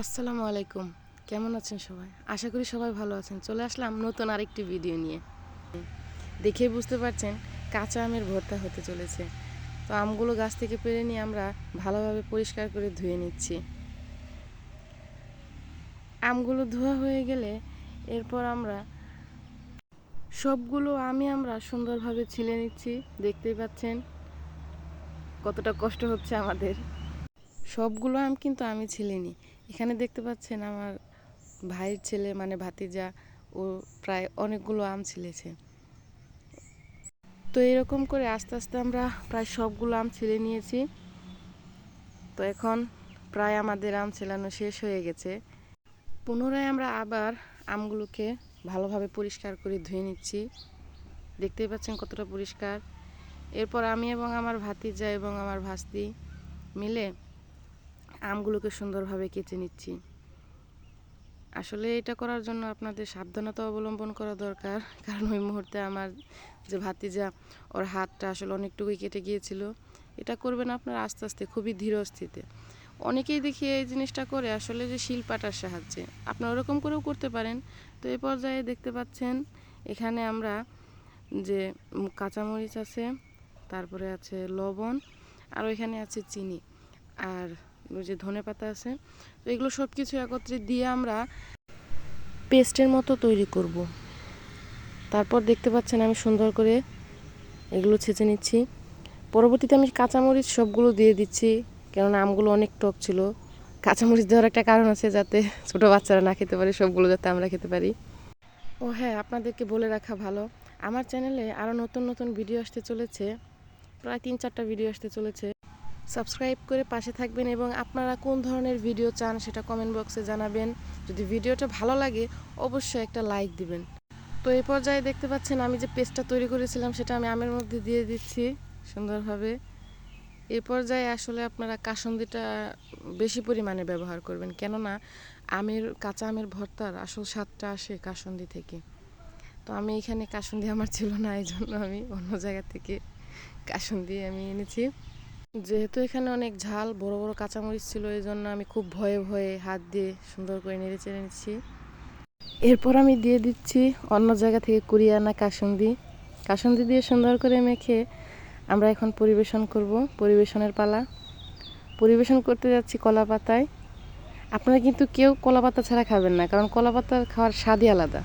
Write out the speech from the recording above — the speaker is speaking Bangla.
আসসালামু আলাইকুম। কেমন আছেন সবাই? আশা করি সবাই ভালো আছেন। চলে আসলাম নতুন আরেকটি ভিডিও নিয়ে। দেখেই বুঝতে পারছেন কাঁচা আমের ভর্তা হতে চলেছে। তো আমগুলো গাছ থেকে পেরে নিয়ে আমরা ভালোভাবে পরিষ্কার করে ধুয়ে নিচ্ছি। আমগুলো ধোয়া হয়ে গেলে এরপর আমরা সবগুলো আমি আমরা সুন্দরভাবে ছিলে নিচ্ছি। দেখতেই পাচ্ছেন কতটা কষ্ট হচ্ছে আমাদের। সবগুলো আম কিন্তু আমি ছিলিনি। এখানে দেখতে পাচ্ছেন আমার ভাইয়ের ছেলে মানে ভাতিজা, ও প্রায় অনেকগুলো আম ছিলেছে। তো এরকম করে আস্তে আস্তে আমরা প্রায় সবগুলো আম ছিলে নিয়েছি। তো এখন প্রায় আমাদের আম ছেলানো শেষ হয়ে গেছে। পুনরায় আমরা আবার আমগুলোকে ভালোভাবে পরিষ্কার করে ধুয়ে নিচ্ছি। দেখতেই পাচ্ছেন কতটা পরিষ্কার। এরপর আমি এবং আমার ভাতিজা এবং আমার ভাস্তি মিলে আমগুলোকে সুন্দরভাবে কেচে নিচ্ছি। আসলে এটা করার জন্য আপনাদের সাবধানতা অবলম্বন করা দরকার। কারণ ওই মুহূর্তে আমার যে ভাতিজা, ওর হাতটা আসলে অনেকটুকুই কেটে গিয়েছিল। এটা করবেন আপনার আস্তে আস্তে, খুবই ধীরস্থিতে অনেকেই দেখি এই জিনিসটা করে আসলে যে শিলপাটার সাহায্যে। আপনারা ওরকম করেও করতে পারেন। তো এই পর্যায়ে দেখতে পাচ্ছেন, এখানে আমরা যে কাঁচামরিচ আছে, তারপরে আছে লবণ, আর ওইখানে আছে চিনি। আর যে ধনে পাতা আছে, তো এগুলো সব কিছু একত্রে দিয়ে আমরা পেস্টের মতো তৈরি করব। তারপর দেখতে পাচ্ছেন আমি সুন্দর করে এগুলো ছেঁচে নিচ্ছি। পরবর্তীতে আমি কাঁচামরিচ সবগুলো দিয়ে দিচ্ছি, কেননা আমগুলো অনেক টক ছিল। কাঁচামরিচ দেওয়ার একটা কারণ আছে যাতে ছোটো বাচ্চারা না খেতে পারে, সবগুলো যাতে আমরা খেতে পারি। ও হ্যাঁ আপনাদেরকে বলে রাখা ভালো। আমার চ্যানেলে আরও নতুন নতুন ভিডিও আসতে চলেছে, প্রায় তিন চারটা ভিডিও আসতে চলেছে। সাবস্ক্রাইব করে পাশে থাকবেন এবং আপনারা কোন ধরনের ভিডিও চান সেটা কমেন্ট বক্সে জানাবেন। যদি ভিডিওটা ভালো লাগে, অবশ্যই একটা লাইক দিবেন। তো এই পর্যায়ে দেখতে পাচ্ছেন আমি যে পেস্টটা তৈরি করেছিলাম, সেটা আমি আমের মধ্যে দিয়ে দিচ্ছি সুন্দরভাবে। এ পর্যায়ে আসলে আপনারা কাসন্দিটা বেশি পরিমাণে ব্যবহার করবেন। কেননা আমের, কাঁচা আমের ভর্তার আসল স্বাদটা আসে কাসন্দি থেকে। তো আমি এখানে কাসন্দি আমার ছিল না এই জন্য আমি অন্য জায়গা থেকে কাসন্দি আমি এনেছি। যেহেতু এখানে অনেক ঝাল, বড় বড় কাঁচামরিচ ছিল এই জন্য আমি খুব ভয়ে ভয়ে হাত দিয়ে সুন্দর করে নেড়ে চেড়ে নিচ্ছি। এরপর আমি দিয়ে দিচ্ছি অন্য জায়গা থেকে কুড়িয়ে আনা কাসুন্দি। কাসুন্দি দিয়ে সুন্দর করে মেখে আমরা এখন পরিবেশন করব, পরিবেশনের পালা। পরিবেশন করতে যাচ্ছি কলা পাতায়। আপনারা কিন্তু কেউ কলা পাতা ছাড়া খাবেন না, কারণ কলা পাতা খাওয়ার স্বাদই আলাদা।